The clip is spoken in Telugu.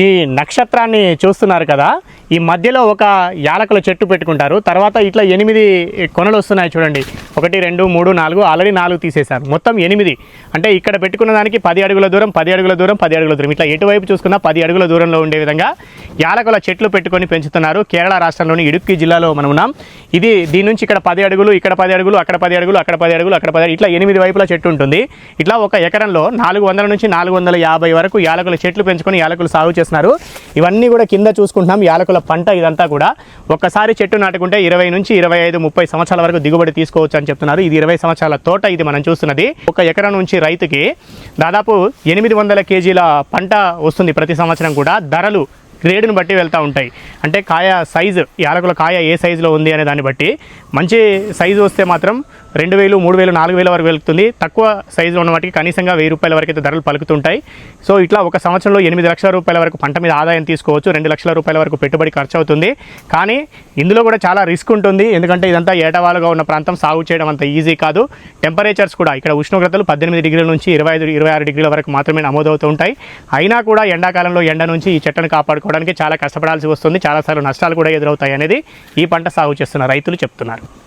ఈ నక్షత్రాన్ని చూస్తున్నారు కదా ఈ మధ్యలో ఒక యాలకుల చెట్టు పెట్టుకుంటారు తర్వాత ఇట్లా ఎనిమిది కొనలు వస్తున్నాయి చూడండి. ఒకటి రెండు మూడు నాలుగు ఆల్రెడీ నాలుగు తీసేశారు. మొత్తం ఎనిమిది. అంటే ఇక్కడ పెట్టుకున్న దానికి పది అడుగుల దూరం పది అడుగుల దూరం పది అడుగుల దూరం. ఇట్లా ఎటువైపు చూసుకున్నా పది అడుగుల దూరంలో ఉండే విధంగా యాలకుల చెట్లు పెట్టుకొని పెంచుతున్నారు. కేరళ రాష్ట్రంలోని ఇడుక్కి జిల్లాలో మనం ఉన్నాం. ఇది దీని నుంచి ఇక్కడ పది అడుగులు ఇక్కడ పది అడుగులు అక్కడ పది అడుగులు అక్కడ పది అడుగులు అక్కడ పది ఇట్లా ఎనిమిది వైపుల చెట్టు ఉంటుంది. ఇట్లా ఒక ఎకరంలో నాలుగు వందల నుంచి నాలుగు వందల యాభై వరకు యాలకుల చెట్లు పెంచుకొని యాలకులు సాగు చేస్తున్నారు. ఇవన్నీ కూడా కింద చూసుకుంటున్నాం. యాలకుల పంట ఇదంతా కూడా ఒక్కసారి చెట్టు నాటుకుంటే ఇరవై నుంచి ఇరవై ఐదు ముప్పై సంవత్సరాల వరకు దిగుబడి తీసుకోవచ్చు అని చెప్తున్నారు. ఇది ఇరవై సంవత్సరాల తోట ఇది మనం చూస్తున్నది. ఒక ఎకరం నుంచి రైతుకి దాదాపు ఎనిమిది వందల కేజీల పంట వస్తుంది ప్రతి సంవత్సరం కూడా. ధరలు గ్రేడ్ని బట్టి వెళ్తూ ఉంటాయి. అంటే కాయ సైజు యాలకుల కాయ ఏ సైజులో ఉంది అనే దాన్ని బట్టి మంచి సైజు వస్తే మాత్రం రెండు వేలు మూడు వేలు నాలుగు వేల వరకు వెళుతుంది. తక్కువ సైజులో ఉన్న వాటికి కనీసంగా వెయ్యి రూపాయల వరకు అయితే ధరలు పలుకుతుంటాయి. సో ఇట్లా ఒక సంవత్సరంలో ఎనిమిది లక్షల రూపాయల వరకు పంట మీద ఆదాయం తీసుకోవచ్చు. రెండు లక్షల రూపాయల వరకు పెట్టుబడి ఖర్చు అవుతుంది కానీ ఇందులో కూడా చాలా రిస్క్ ఉంటుంది. ఎందుకంటే ఇదంతా ఏటవాలుగా ఉన్న ప్రాంతం. సాగు చేయడం అంత ఈజీ కాదు. టెంపరేచర్స్ కూడా ఇక్కడ ఉష్ణోగ్రతలు పద్దెనిమిది డిగ్రీల నుంచి ఇరవై ఐదు ఇరవై ఆరు డిగ్రీల వరకు మాత్రమే నమోదవుతూ ఉంటాయి. అయినా కూడా ఎండాకాలంలో ఎండ నుంచి ఈ చెట్టును కాపాడుకోవడానికి చాలా కష్టపడాల్సి వస్తుంది. చాలాసార్లు నష్టాలు కూడా ఎదురవుతాయి అనేది ఈ పంట సాగు చేస్తున్న రైతులు చెప్తున్నారు.